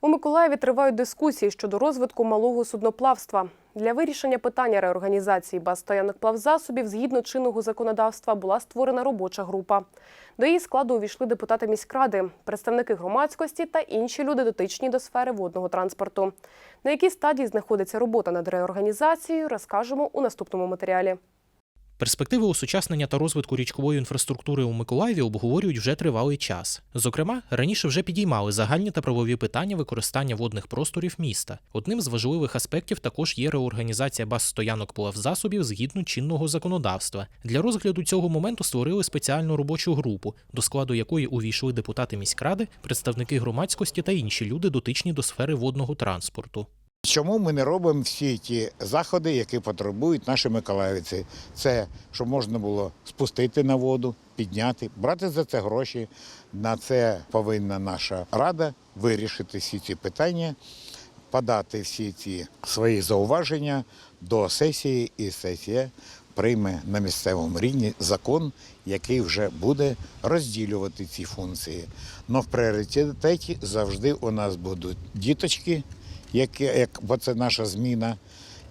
У Миколаєві тривають дискусії щодо розвитку малого судноплавства. Для вирішення питання реорганізації баз стоянок плавзасобів згідно чинного законодавства була створена робоча група. До її складу увійшли депутати міськради, представники громадськості та інші люди, дотичні до сфери водного транспорту. На якій стадії знаходиться робота над реорганізацією, розкажемо у наступному матеріалі. Перспективи осучаснення та розвитку річкової інфраструктури у Миколаєві обговорюють вже тривалий час. Зокрема, раніше вже підіймали загальні та правові питання використання водних просторів міста. Одним з важливих аспектів також є реорганізація баз стоянок плавзасобів згідно чинного законодавства. Для розгляду цього моменту створили спеціальну робочу групу, до складу якої увійшли депутати міськради, представники громадськості та інші люди, дотичні до сфери водного транспорту. Чому ми не робимо всі ті заходи, які потребують наші миколаївці? Це щоб можна було спустити на воду, підняти, брати за це гроші. На це повинна наша рада вирішити всі ці питання, подати всі ці свої зауваження до сесії, і сесія прийме на місцевому рівні закон, який вже буде розділювати ці функції. Но в пріоритеті завжди у нас будуть діточки як, як, бо це наша зміна,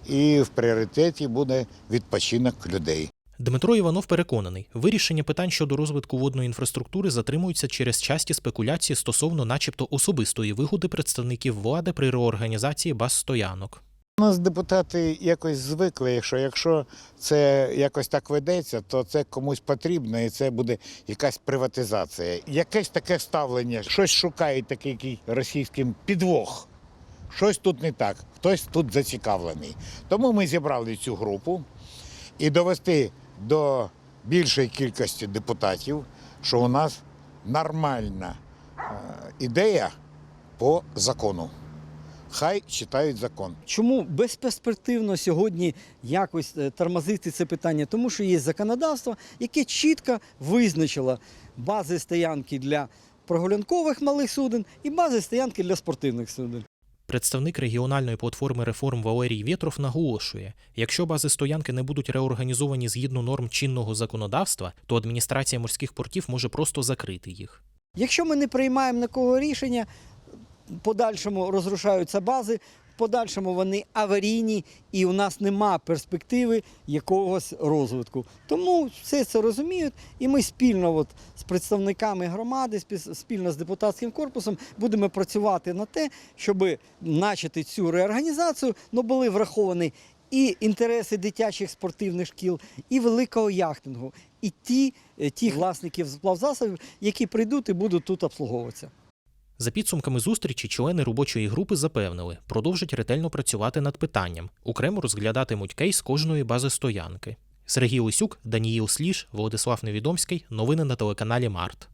і в пріоритеті буде відпочинок людей. Дмитро Іванов переконаний, вирішення питань щодо розвитку водної інфраструктури затримуються через часті спекуляції стосовно, начебто, особистої вигоди представників влади при реорганізації баз стоянок. У нас депутати якось звикли, що якщо це якось так ведеться, то це комусь потрібно і це буде якась приватизація. Якесь таке ставлення, щось шукають такий який російський підвох. Щось тут не так, хтось тут зацікавлений. Тому ми зібрали цю групу і довести до більшої кількості депутатів, що у нас нормальна е, ідея по закону. Хай читають закон. Чому безперспективно сьогодні якось е, тормозити це питання? Тому що є законодавство, яке чітко визначило бази стоянки для прогулянкових малих суден і бази стоянки для спортивних суден. Представник регіональної платформи реформ Валерій Вєтров наголошує, якщо бази стоянки не будуть реорганізовані згідно норм чинного законодавства, то адміністрація морських портів може просто закрити їх. Якщо ми не приймаємо на кого рішення, подальшому розрушаються бази, подальшому вони аварійні і у нас нема перспективи якогось розвитку. Тому все це розуміють, і ми спільно от з представниками громади, спільно з депутатським корпусом будемо працювати на те, щоб начати цю реорганізацію, але були враховані і інтереси дитячих спортивних шкіл, і великого яхтингу, і ті, е, ті власників плавзасобів, які прийдуть і будуть тут обслуговуватися. За підсумками зустрічі, члени робочої групи запевнили, продовжать ретельно працювати над питанням, окремо розглядатимуть кейс кожної бази стоянки. Сергій Лисюк, Даніїл Сліж, Владислав Невідомський. Новини на телеканалі Март.